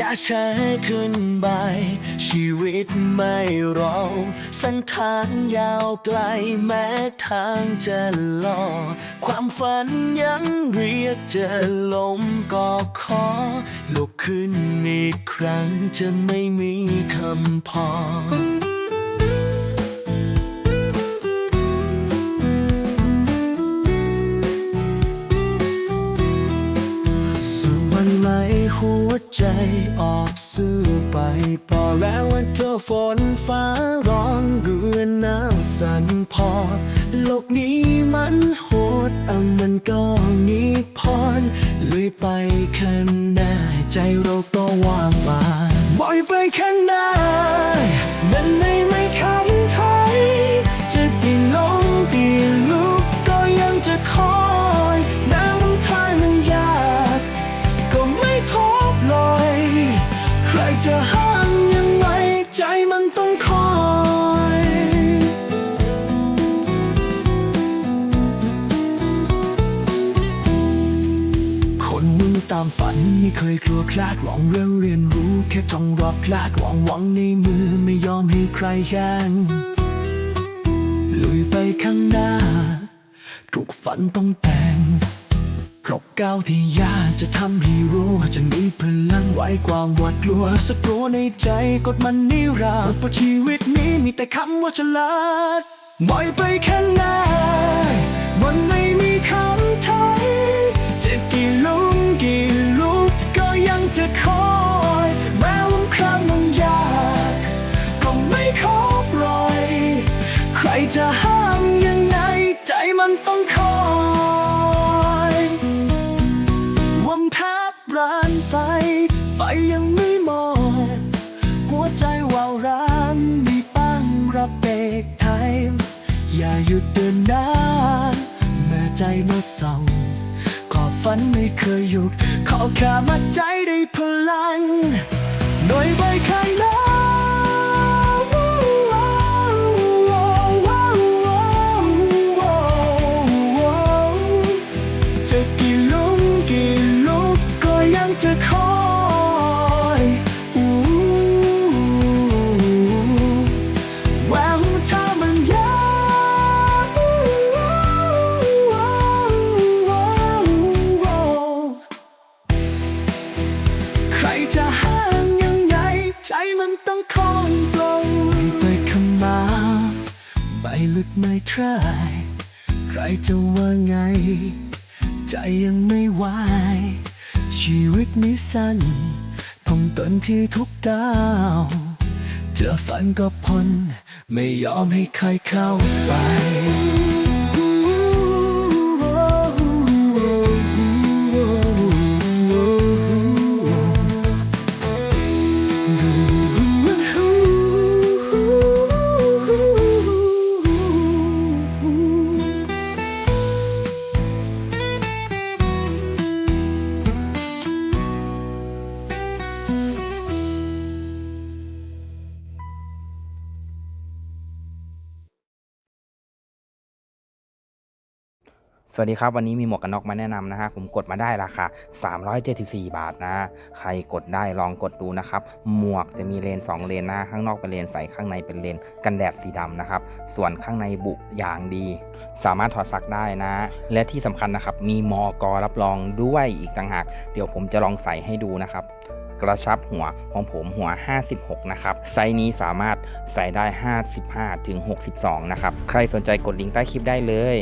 จะใช้ขึ้นไปชีวิตไม่รอสันทานยาวไกลแม้ทางจะลอความฝันยังเรียกจะลมก็ขอลุกขึ้นอีกครั้งจะไม่มีคำพอ ใจออกสู้ไป พอแล้ววันเธอฝนฟ้าร้องเรือน้ำสั่นพอ โลกนี้มันโหดอะมันก็นิพรลุยไปข้างหน้าใจเราก็ว่างมาบ่อยไปข้างหน้า ต้องคอยคนมุ่งตามฝันไม่เคยกลัวพลาดหวังเรื่องเรียนรู้ แค่จ้องรอพลาดหวังหวังในมือไม่ยอมให้ใครแย่งลุยไปข้างหน้า ทุกฝันต้องแต่ ครบก้าวที่ยากจะทำให้รู้ว่าจะมีพลังไว้กว่าหวาดกลัวสักกลัวในใจกดมันนิรันดร์เพราะชีวิตนี้มีแต่คำว่าฉลาดบ่อยไปแค่ไหนมันไม่มีคำไทยเจ็บกี่ลุมกี่ลุกก็ยังจะคอย หยุดเดินหน้าแม่ใจมาเศร้าขอฝันไม่เคยหยุด ขอแค่มาใจได้พลัง หน่อยไป ไม่ลึกไม่ทราย ใครจะว่าไง ใจยังไม่ไหวชีวิตไม่สั้นต้องตนที่ทุกดาว เจอฝันก็พ้นไม่ยอมให้ใครเข้าไป สวัสดีครับ วันนี้มีหมวกกันน็อกมาแนะนำนะฮะผมกดมาได้ราคา 374 บาทนะ ใครกดได้ลองกดดูนะครับ หมวกจะมีเลน 2 เลนนะข้างนอกเป็นเลนใสข้างในเป็นเลนกันแดดสีดำนะครับ ส่วนข้างในบุอย่างดี สามารถถอดซักได้นะ และที่สำคัญนะครับ มีมอกรับรองด้วยอีกต่างหาก เดี๋ยวผมจะลองใส่ให้ดูนะครับกระชับหัวของผมหัว 56 นะครับ ไซส์นี้สามารถใส่ได้ 55 ถึง 62 นะครับ ใครสนใจกดลิงก์ใต้คลิปได้เลย